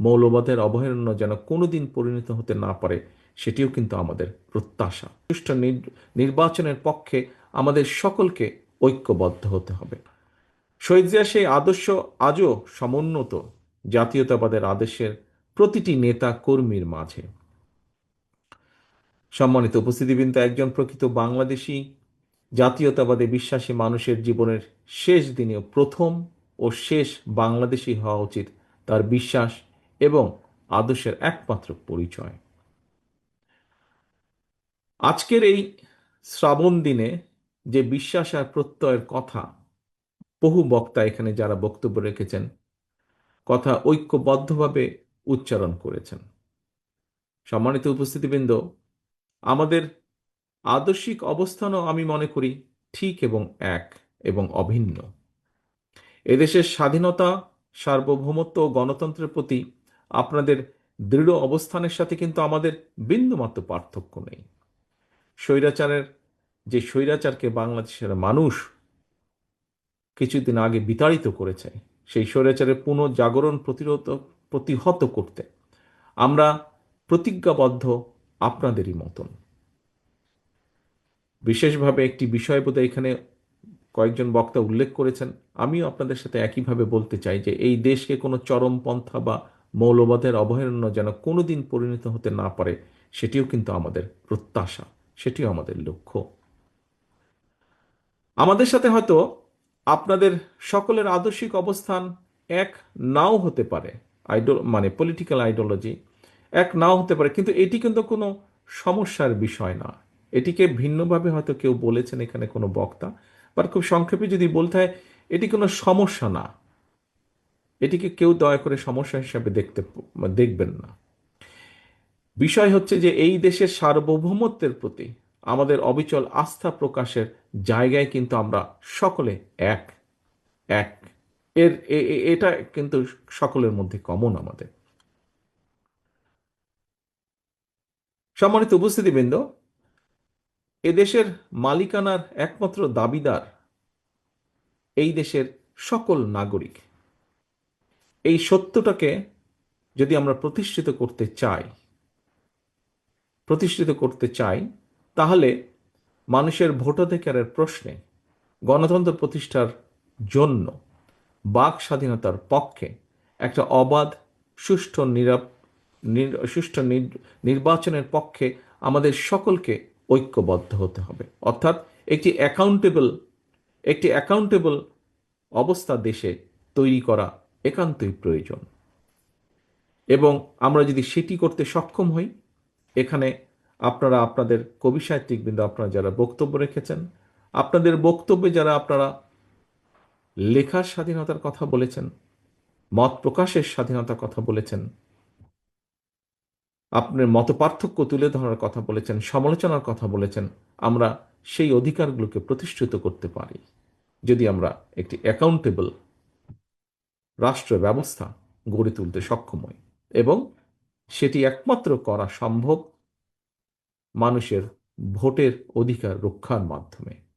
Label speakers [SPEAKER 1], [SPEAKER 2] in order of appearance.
[SPEAKER 1] মৌলবাদের অভয়ারণ্য যেন কোনোদিন পরিণত হতে না পারে, সেটিও কিন্তু আমাদের প্রত্যাশা। সুষ্ঠু নির- নির্বাচনের পক্ষে আমাদের সকলকে ঐক্যবদ্ধ হতে হবে। শহীদ জিয়া সেই আদর্শ আজও সমুন্নত জাতীয়তাবাদের আদর্শের প্রতিটি নেতা কর্মীর মাঝে। সম্মানিত উপস্থিতিবৃন্দ, একজন প্রকৃত বাংলাদেশি, জাতীয়তাবাদে বিশ্বাসী মানুষের জীবনের শেষ দিনেও প্রথম ও শেষ বাংলাদেশী হওয়া উচিত তার বিশ্বাস এবং আদর্শের একমাত্র পরিচয়। আজকের এই শ্রাবণ দিনে যে বিশ্বাস আর প্রত্যয়ের কথা বহু বক্তা এখানে যারা বক্তব্য রেখেছেন, কথা ঐক্যবদ্ধভাবে উচ্চারণ করেছেন। সম্মানিত উপস্থিতিবৃন্দ, আমাদের আদর্শিক অবস্থানও আমি মনে করি ঠিক এবং এক এবং অভিন্ন। এদেশের স্বাধীনতা, সার্বভৌমত্ব ও গণতন্ত্রের প্রতি আপনাদের দৃঢ় অবস্থানের সাথে কিন্তু আমাদের বিন্দুমাত্র পার্থক্য নেই। স্বৈরাচারের, যে স্বৈরাচারকে বাংলাদেশের মানুষ কিছুদিন আগে বিতাড়িত করেছে, সেই স্বৈরাচারের পুনঃজাগরণ প্রতিরোধ, প্রতিহত করতে আমরা প্রতিজ্ঞাবদ্ধ আপনাদেরই মতন। বিশেষভাবে একটি বিষয় বোধহয় এখানে কয়েকজন বক্তা উল্লেখ করেছেন। আমিও আপনাদের সাথে একইভাবে বলতে চাই যে এই দেশকে কোনো চরমপন্থা বা মৌলবাদের অভয়ারণ্য যেন কোনোদিন পরিণত হতে না পারে, সেটিও কিন্তু আমাদের প্রত্যাশা, সেটিও আমাদের লক্ষ্য। আমাদের সাথে হয়তো আপনাদের সকলের আদর্শিক অবস্থান এক নাও হতে পারে, আইডল মানে পলিটিক্যাল আইডিওলজি এক নাও হতে পারে, কিন্তু এটি কিন্তু কোনো সমস্যার বিষয় না। এটিকে ভিন্নভাবে হয়তো কেউ বলেছেন এখানে কোনো বক্তা, বাট খুব সংক্ষেপে যদি বলতে হয়, এটি কোনো সমস্যা না। এটিকে কেউ দয়া করে সমস্যা হিসাবে দেখতে দেখবেন না। বিষয় হচ্ছে যে এই দেশের সার্বভৌমত্বের প্রতি আমাদের অবিচল আস্থা প্রকাশের জায়গায় কিন্তু আমরা সকলে এক এক। এর এটা কিন্তু সকলের মধ্যে কমন আমাদের। সম্মানিত উপস্থিতিবৃন্দ এদেশের মালিকানার একমাত্র দাবিদার এই দেশের সকল নাগরিক। এই সত্যটাকে যদি আমরা প্রতিষ্ঠিত করতে চাই, প্রতিষ্ঠিত করতে চাই, তাহলে মানুষের ভোটাধিকারের প্রশ্নে গণতন্ত্র প্রতিষ্ঠার জন্য বাক স্বাধীনতার পক্ষে একটা অবাধ, সুষ্ঠু, নিরাপ নির- সুষ্ঠু নির- নির্বাচনের পক্ষে আমাদের সকলকে ঐক্যবদ্ধ হতে হবে। অর্থাৎ একটি অ্যাকাউন্টেবল একটি অ্যাকাউন্টেবল অবস্থা দেশে তৈরি করা একান্তই প্রয়োজন। এবং আমরা যদি সেটি করতে সক্ষম হই, এখানে আপনারা আপনাদের কবি সাহিত্যিকবৃন্দ, আপনারা যারা বক্তব্য রেখেছেন, আপনাদের বক্তব্যে যারা আপনারা লেখার স্বাধীনতার কথা বলেছেন, মত প্রকাশের স্বাধীনতার কথা বলেছেন, আপনার মত পার্থক্য তুলে ধরার কথা বলেছেন, সমালোচনার কথা বলেছেন, আমরা সেই অধিকারগুলোকে প্রতিষ্ঠিত করতে পারি। যদি আমরা একটি অ্যাকাউন্টেবল রাষ্ট্র ব্যবস্থা গড়ে তুলতে সক্ষম হয় এবং সেটি একমাত্র করা সম্ভব মানুষের ভোটের অধিকার রক্ষার মাধ্যমে।